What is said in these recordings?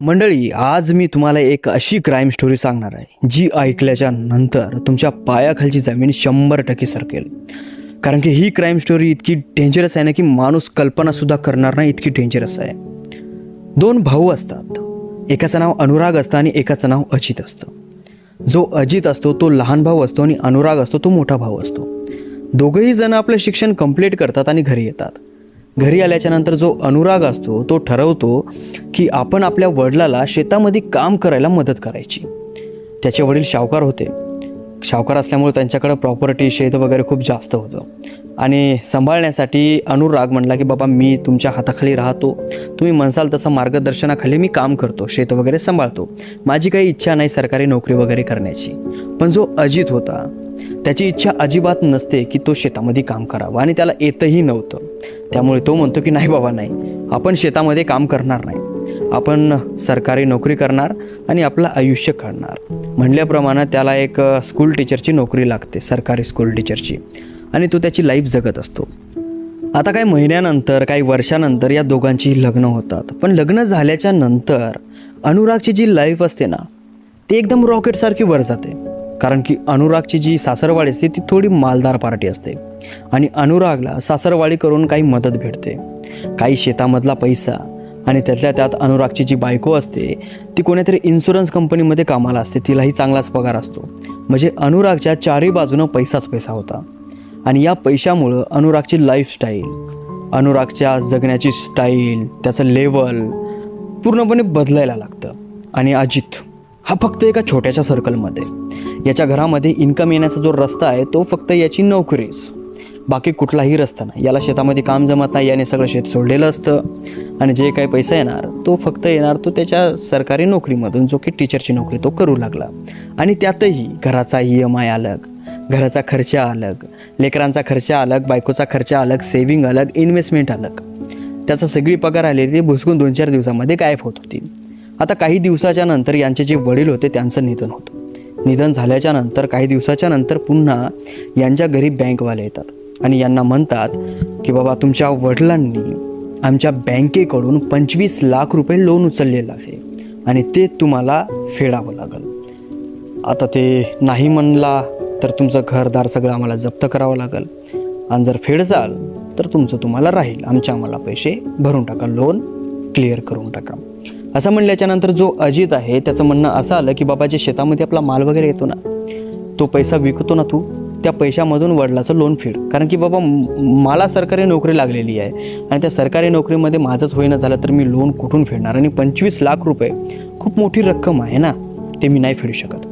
मंडळी आज मी तुम्हाला एक अशी क्राईम स्टोरी सांगणार आहे जी ऐकल्याच्या नंतर तुमच्या पायाखालची जमीन शंभर टक्के सरकेल. कारण की ही क्राईम स्टोरी इतकी डेंजरस आहे ना की माणूस कल्पनासुद्धा करणार नाही इतकी डेंजरस आहे. दोन भाऊ असतात. एकाचं नाव अनुराग असतं आणि एकाचं नाव अजित असतं. जो अजित असतो तो लहान भाऊ असतो आणि अनुराग असतो तो मोठा भाऊ असतो. दोघंही जण आपलं शिक्षण कंप्लीट करतात आणि घरी येतात. घरी आल्याच्यानंतर जो अनुराग असतो तो ठरवतो की आपण आपल्या वडिलाला शेतामध्ये काम करायला मदत करायची. त्याचे वडील शावकार होते. शावकार असल्यामुळे त्यांच्याकडं प्रॉपर्टी शेत वगैरे खूप जास्त होतं. आणि सांभाळण्यासाठी अनुराग म्हणला की बाबा मी तुमच्या हाताखाली राहतो. तुम्ही म्हणसाल तसं मार्गदर्शनाखाली मी काम करतो शेत वगैरे सांभाळतो. माझी काही इच्छा नाही सरकारी नोकरी वगैरे करण्याची. पण जो अजित होता त्याची इच्छा अजिबात नसते की तो शेतामध्ये काम करावा आणि त्याला येतही नव्हतं. त्यामुळे तो म्हणतो की नाही बाबा नाही. आपण शेतामध्ये काम करणार नाही. आपण सरकारी नोकरी करणार आणि आपलं आयुष्य काढणार. म्हणल्याप्रमाणे त्याला एक स्कूल टीचरची नोकरी लागते सरकारी स्कूल टीचरची आणि तो त्याची लाईफ जगत असतो. आता काही महिन्यानंतर काही वर्षानंतर या दोघांची लग्न होतात. पण लग्न झाल्याच्यानंतर अनुरागची जी लाईफ असते ना ती एकदम रॉकेटसारखी वर जाते. कारण की अनुरागची जी सासरवाडी असते ती थोडी मालदार पार्टी असते. आणि अनुरागला सासरवाडी करून काही मदत भेटते. काही शेतामधला पैसा आणि त्यातल्या त्यात अनुरागची जी बायको असते ती कोणीतरी इन्शुरन्स कंपनीमध्ये कामाला असते तिलाही चांगलाच पगार असतो. म्हणजे अनुरागच्या चारही बाजूनं पैसाच पैसा होता. आणि या पैशामुळं अनुरागची लाईफस्टाईल अनुरागच्या जगण्याची स्टाईल त्याचं लेवल पूर्णपणे बदलायला लागतं. आणि अजित हा फक्त एका छोट्याशा सर्कलमध्ये याच्या घरामध्ये इन्कम येण्याचा जो रस्ता आहे तो फक्त याची नोकरीच. बाकी कुठलाही रस्ता नाही. याला शेतामध्ये काम जमत नाही याने सगळं शेत सोडलेलं असतं. आणि जे काही पैसा येणार तो फक्त येणार तो त्याच्या सरकारी नोकरीमधून जो की टीचरची नोकरी तो करू लागला. आणि त्यातही घराचा ई एम आय अलग घराचा खर्च अलग लेकरांचा खर्च अलग बायकोचा खर्च अलग सेविंग अलग इन्व्हेस्टमेंट अलग. त्याचा सगळी पगार आलेली ती भुसकून दोन चार दिवसामध्ये गायब होत होती. आता काही दिवसाच्या नंतर यांचे जे वडील होते त्यांचं निधन होतं. निधन झाल्याच्यानंतर काही दिवसाच्या नंतर पुन्हा यांच्या घरी बँकवाले येतात. आणि यांना म्हणतात की बाबा तुमच्या वडिलांनी आमच्या बँकेकडून पंचवीस लाख रुपये लोन उचललेलं आहे आणि ते तुम्हाला फेडावं लागेल. आता ते नाही म्हणला तर तुमचं घरदार सगळं आम्हाला जप्त करावं लागेल. आणि जर फेडचाल तर तुमचं तुम्हाला राहील. आमच्या आम्हाला पैसे भरून टाका लोन क्लिअर करून टाका. असं म्हणल्याच्यानंतर जो अजित आहे त्याचं म्हणणं असं आलं की बाबाच्या शेतामध्ये आपला माल वगैरे येतो ना. तो पैसा विकतो ना तू? त्या पैशामधून वडिलाचं लोन फेड. कारण की बाबा मला सरकारी नोकरी लागलेली आहे आणि त्या सरकारी नोकरीमध्ये माझंच होईना झालं तर मी लोन कुठून फेडणार? आणि पंचवीस लाख रुपये खूप मोठी रक्कम आहे ना ते मी नाही फेडू शकत.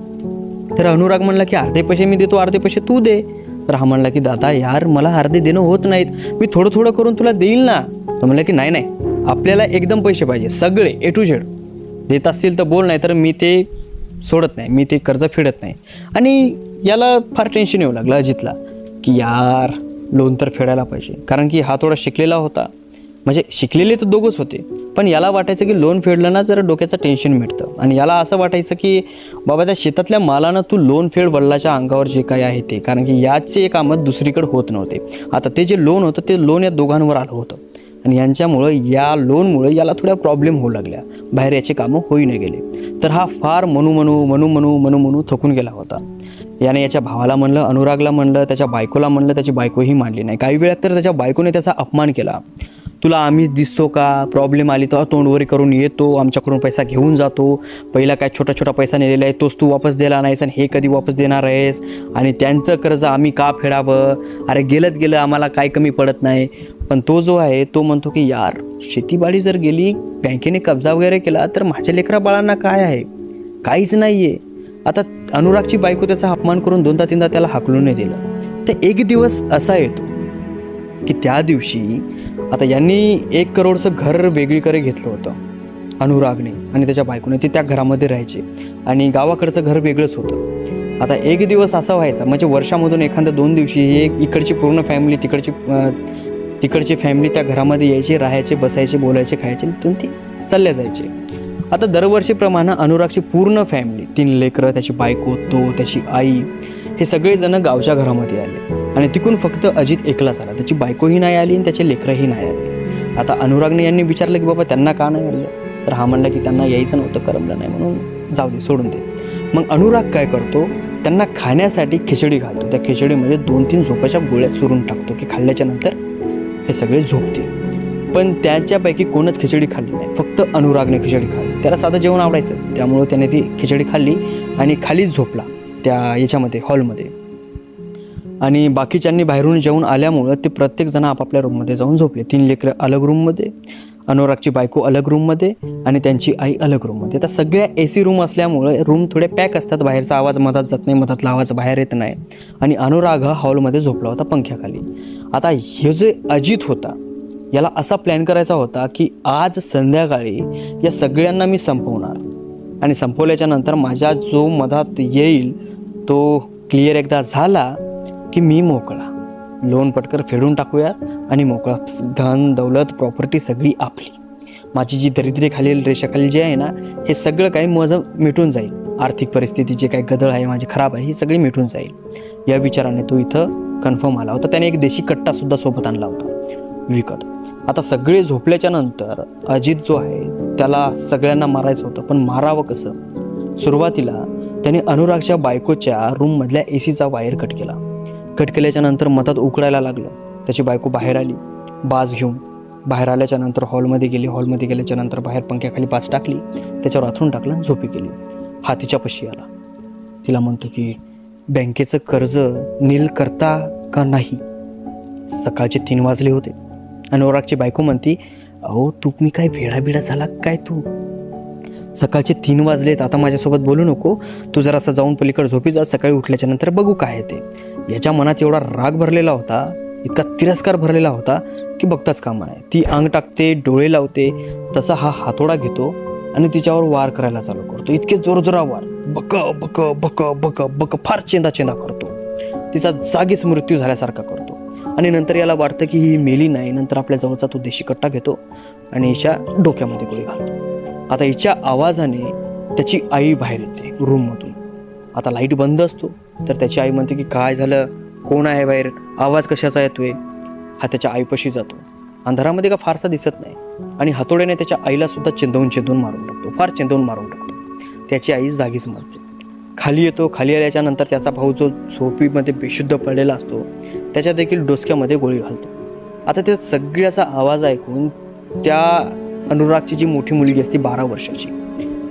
तर अनुराग म्हणला की अर्धे पैसे मी देतो अर्धे पैसे तू दे. तर हा म्हणला की दादा यार मला अर्धे देणं होत नाहीत. मी थोडं थोडं करून तुला देईल ना. तर म्हणलं की नाही नाही. आपल्याला एकदम पैसे पाहिजे सगळे ए टू झेड देत असतील तर बोल नाही तर मी ते सोडत नाही मी ते कर्ज फेडत नाही. आणि याला फार टेन्शन येऊ लागलं अजितला की यार लोन तर फेडायला पाहिजे. कारण की हा थोडा शिकलेला होता. म्हणजे शिकलेले तर दोघंच होते. पण याला वाटायचं की लोन फेडलं ना जरा डोक्याचं टेन्शन मिळतं आणि याला असं वाटायचं की बाबा त्या शेतातल्या मालानं तू लोन फेड वडिलाच्या अंगावर जे काही आहे ते. कारण की याचे कामं दुसरीकडे होत नव्हते. आता ते जे लोन होतं ते लोन या दोघांवर आलं होतं. आणि यांच्यामुळं या लोनमुळं याला थोड्या प्रॉब्लेम होऊ लागल्या. बाहेर याचे कामं होई नाही गेले. तर हा फार मनू मनू मनू मनू मनू मनू थकून गेला होता. याने याच्या भावाला म्हणलं अनुरागला म्हणलं त्याच्या बायकोला म्हणलं त्याची बायकोही मांडली नाही. काही वेळात तर त्याच्या बायकोने त्याचा अपमान केला. तुला आम्हीच दिसतो का? प्रॉब्लेम आली तर तोंडवरी करून येतो आमच्याकडून पैसा घेऊन जातो. पहिला काय छोटा छोटा पैसा नेलेला आहे तोच तू वापस दिला नाहीस आणि हे कधी वापस देणार आहेस? आणि त्यांचं कर्ज आम्ही का फेडावं? अरे गेलंच गेलं आम्हाला काय कमी पडत नाही. पण तो जो आहे तो म्हणतो की यार शेतीबाडी जर गेली बँकेने कब्जा वगैरे केला तर माझ्या लेकरा बाळांना काय आहे? काहीच नाही आहे आता अनुरागची बायको त्याचा अपमान करून दोनदा तीनदा त्याला हाकलून नाही दिलं. तर एक दिवस असा येतो की त्या दिवशी आता यांनी एक करोडचं घर वेगळीकडे घेतलं होतं अनुरागने आणि त्याच्या बायकोने. ते त्या घरामध्ये राहायचे आणि गावाकडचं घर वेगळंच होतं. आता एक दिवस असा व्हायचा म्हणजे वर्षामधून एखाद्या दोन दिवशी हे इकडची पूर्ण फॅमिली तिकडची तिकडची फॅमिली त्या घरामध्ये यायची राहायचे बसायचे बोलायचे खायचे तिथून ती चालल्या जायचे. आता दरवर्षीप्रमाणे अनुरागची पूर्ण फॅमिली तीन लेकरं त्याची बायको तो त्याची आई हे सगळेजण गावच्या घरामध्ये आले. आणि तिकून फक्त अजित एकलाच आला. त्याची बायकोही नाही आली आणि त्याचे लेकरंही नाही आले. आता अनुरागने यांनी विचारलं की बाबा त्यांना का नाही आलं तर हा म्हणला की त्यांना यायचं नव्हतं करमलं नाही म्हणून जाऊ दे सोडून दे. मग अनुराग काय करतो? त्यांना खाण्यासाठी खिचडी घालतो. त्या खिचडीमध्ये दोन तीन झोपाच्या गोळ्या चुरून टाकतो की खाल्ल्याच्या नंतर हे सगळे झोपतील. पण त्याच्यापैकी कोणच खिचडी खाल्ली नाही. फक्त अनुरागने खिचडी खाल्ली. त्याला साधं जेवण आवडायचं. त्यामुळं त्याने ती खिचडी खाल्ली आणि खालीच झोपला त्या याच्यामध्ये हॉलमध्ये. आणि बाकीच्यांनी बाहेरून जेवून आल्यामुळं ते प्रत्येकजण आपापल्या रूममध्ये जाऊन झोपले. तीन लेकरं अलग रूममध्ये अनुरागची बायको अलग रूममध्ये आणि त्यांची आई अलग रूममध्ये. आता सगळ्या ए सी रूम असल्यामुळं रूम थोडे पॅक असतात. बाहेरचा आवाज मधात जात नाही मधातला आवाज बाहेर येत नाही. आणि अनुराग हा हॉलमध्ये झोपला होता पंख्याखाली. आता हे जे अजित होता याला असा प्लॅन करायचा होता की आज संध्याकाळी या सगळ्यांना मी संपवणार. आणि संपवल्याच्या नंतर माझ्या जो मधात येईल तो क्लिअर एकदा झाला की मी मोकळा. लोन पटकर फेडून टाकूया आणि मोकळा. धन दौलत प्रॉपर्टी सगळी आपली. माझी जी दरिद्री खालील रेषाखाली जे आहे ना हे सगळं काही माझं मिटून जाईल. आर्थिक परिस्थिती जे काही गदळ आहे माझी खराब आहे ही सगळी मिटून जाईल. या विचाराने तो इथं कन्फर्म आला होता. त्याने एक देशी कट्टासुद्धा सोबत आणला होता. विकत. आता सगळे झोपल्याच्या नंतर अजित जो आहे त्याला सगळ्यांना मारायचं होतं. पण मारावं कसं? सुरुवातीला त्याने अनुरागच्या बायकोच्या रूममधल्या ए सीचा वायर कट केला. कट केल्याच्यानंतर मधात उकळायला लागलं. त्याची बायको बाहेर आली. बाज घेऊन बाहेर आल्याच्यानंतर हॉलमध्ये गेली. हॉलमध्ये गेल्याच्यानंतर बाहेर पंख्याखाली बाज टाकली. त्याच्यावर आथरून टाकलं आणि झोपी गेली. हा तिच्यापाशी आला. तिला म्हणतो की बँकेचं कर्ज नील करता का नाही? सकाळचे तीन वाजले होते. अनुरागची बायको म्हणती अहो तू मी काय भेडाबिडा झाला काय तू? सकाळचे तीन वाजलेत आता माझ्यासोबत बोलू नको. तू जर असं जाऊन पलीकडे झोपी जा सकाळी उठल्याच्या नंतर बघू काय ते. याच्या मनात एवढा राग भरलेला होता इतका तिरस्कार भरलेला होता की बघताच कामा नाही ती अंग टाकते डोळे लावते तसा हा हातोडा घेतो. आणि तिच्यावर वार करायला चालू करतो. इतके जोरजोरा वार. बक बक बक बक बक फार चेंदा चेंदा करतो. तिचा जागीच मृत्यू झाल्यासारखा करतो. आणि नंतर याला वाटतं की ही मेली नाही. नंतर आपल्या जवळचा तो देशी कट्टा घेतो आणि हिच्या डोक्यामध्ये गोळी घालतो. आता हिच्या आवाजाने त्याची आई बाहेर येते रूममधून. आता लाइट बंद असतो. तर त्याची आई म्हणते की काय झालं? कोण आहे बाहेर? आवाज कशाचा येतोय? हा त्याच्या आईपाशी जातो. अंधारामध्ये का फारसा दिसत नाही. आणि हातोड्याने त्याच्या आईला सुद्धा चिंदवून चिंदवून मारून टाकतो. फार चिंदवून मारून टाकतो. त्याची आई जागीच मरते. खाली येतो खाली आल्याच्यानंतर त्याचा भाऊ जो झोपीमध्ये बेशुद्ध पडलेला असतो त्याच्या देखील डोसक्यामध्ये गोळी घालतो. आता त्या सगळ्याचा आवाज ऐकून त्या अनुरागची जी मोठी मुलगी असते बारा वर्षाची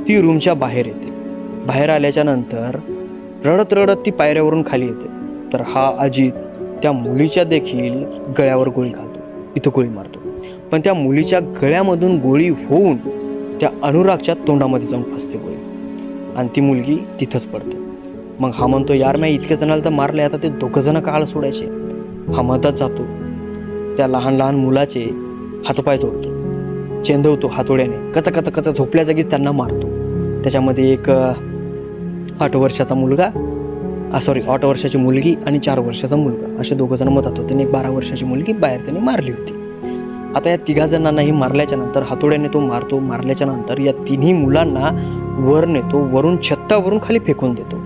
ती रूमच्या बाहेर येते. बाहेर आल्याच्यानंतर रडत रडत ती पायऱ्यावरून खाली येते. तर हा अजित त्या मुलीच्या देखील गळ्यावर गोळी घालतो. इथं गोळी मारतो. पण त्या मुलीच्या गळ्यामधून गोळी होऊन त्या अनुरागच्या तोंडामध्ये जाऊन फसते गोळी आणि ती मुलगी तिथंच पडते. मग हा म्हणतो यार मी इतक्या जणाला तर मारले आता ते दोघं जण काळ सोडायचे? हा मदत जातो. त्या लहान लहान मुलाचे हातपाय तोडतो. चेंदवतो हातोड्याने. कचा कचा कचा झोपल्या जागीच त्यांना मारतो. त्याच्यामध्ये एक आठ वर्षाचा मुलगा सॉरी आठ वर्षाची मुलगी आणि चार वर्षाचा मुलगा. असे दोघं जण मत होते. त्याने एक बारा वर्षाची मुलगी बाहेर त्याने मारली होती. आता या तिघा जणांनाही मारल्याच्या नंतर हातोड्याने तो मारतो मारल्याच्या नंतर या तिन्ही मुलांना वर नेतो वरून छत्तावरून खाली फेकून देतो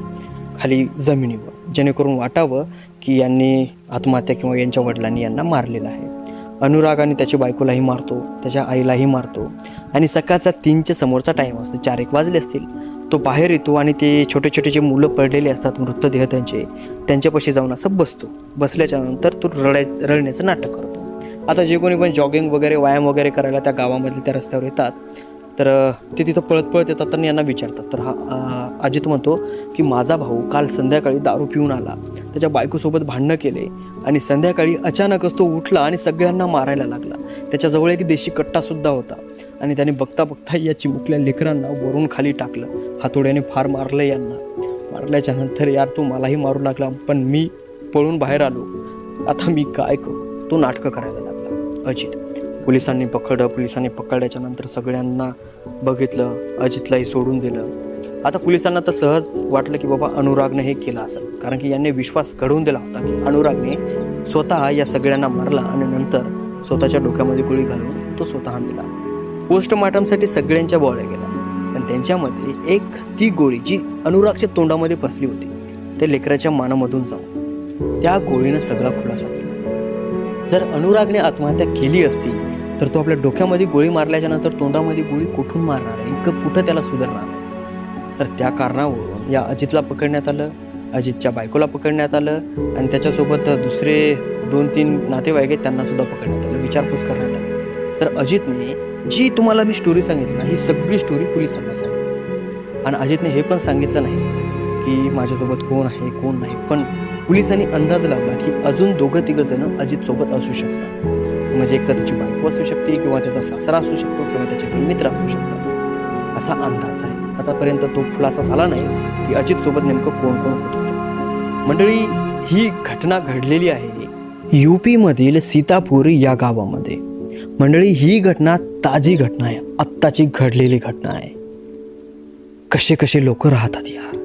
खाली जमिनीवर जेणेकरून वाटावं की यांनी आत्महत्या किंवा यांच्या वडिलांनी यांना मारलेलं आहे. अनुराग आणि त्याच्या बायकोलाही मारतो त्याच्या आईलाही मारतो आणि सकाळचा तीनच्या समोरचा टाईम असतो चार एक वाजले असतील. तो बाहेर येतो आणि ते छोटे छोटे जे मुलं पडलेले असतात मृतदेह त्यांचे त्यांच्यापाशी जाऊन असं बसतो. बसल्याच्यानंतर तो रडाय रडण्याचं नाटक करतो. आता जे कोणी पण जॉगिंग वगैरे व्यायाम वगैरे करायला त्या गावामधले त्या रस्त्यावर येतात तर ते तिथं पळत पळत येतात त्यांनी यांना विचारतात. तर हा अजित म्हणतो की माझा भाऊ काल संध्याकाळी दारू पिऊन आला. त्याच्या बायकोसोबत भांडणं केले आणि संध्याकाळी अचानकच तो उठला आणि सगळ्यांना मारायला लागला. त्याच्याजवळ एक देशी कट्टासुद्धा होता आणि त्याने बघता बघता या चिमुकल्या लेकरांना वरून खाली टाकलं. हातोड्याने फार मारलं यांना. मारल्याच्या नंतर यार तू मलाही मारू लागला पण मी पळून बाहेर आलो. आता मी काय करू? तो नाटकं करायला अजित. पोलिसांनी पकडलं पोलिसांनी पकडल्याच्या नंतर सगळ्यांना बघितलं अजितलाही सोडून दिलं. आता पोलिसांना तर सहज वाटलं की बाबा अनुरागने हे केलं असेल. कारण की यांनी विश्वास घडवून दिला होता की अनुरागने स्वतः या सगळ्यांना मारला आणि नंतर स्वतःच्या डोक्यामध्ये गोळी घालून तो स्वतः मिला पोस्टमार्टमसाठी सगळ्यांच्या बोळ्या गेला पण त्यांच्यामध्ये एक ती गोळी जी अनुरागच्या तोंडामध्ये फसली होती त्या लेकराच्या मानामधून जाऊन. त्या गोळीनं सगळा खुलासा केला. जर अनुरागने आत्महत्या केली असती तर तो आपल्या डोक्यामध्ये गोळी मारल्याच्या नंतर तोंडामध्ये गोळी कुठून मारणार आहे? इतकं कुठं त्याला सुधारणार तर त्या कारणावरून या अजितला पकडण्यात आलं अजितच्या बायकोला पकडण्यात आलं आणि त्याच्यासोबत दुसरे दोन तीन नातेवाईक आहेत त्यांना सुद्धा पकडण्यात आलं विचारपूस करण्यात आली. तर अजितने जी तुम्हाला मी स्टोरी सांगितली ना ही सगळी स्टोरी पोलिसांना सांगितली. आणि अजितने हे पण सांगितलं नाही की माझ्यासोबत कोण आहे कोण नाही पण पोलिसांनी अंदाज लावला की अजून दोघं तिघं जण अजित सोबत असू शकतात. म्हणजे एकतर त्याची बायको असू शकते किंवा त्याचा सासरा असू शकतो किंवा त्याचे मित्र असू शकतात. असा अंदाज आहे. आतापर्यंत तो खुलासा झाला नाही की अजित सोबत नेमकं कोण कोण होत. मंडळी ही घटना घडलेली आहे यूपीमधील सीतापूर या गावामध्ये. मंडळी ही घटना ताजी घटना आहे. आत्ताची घडलेली घटना आहे. कसे कसे लोक राहतात यार.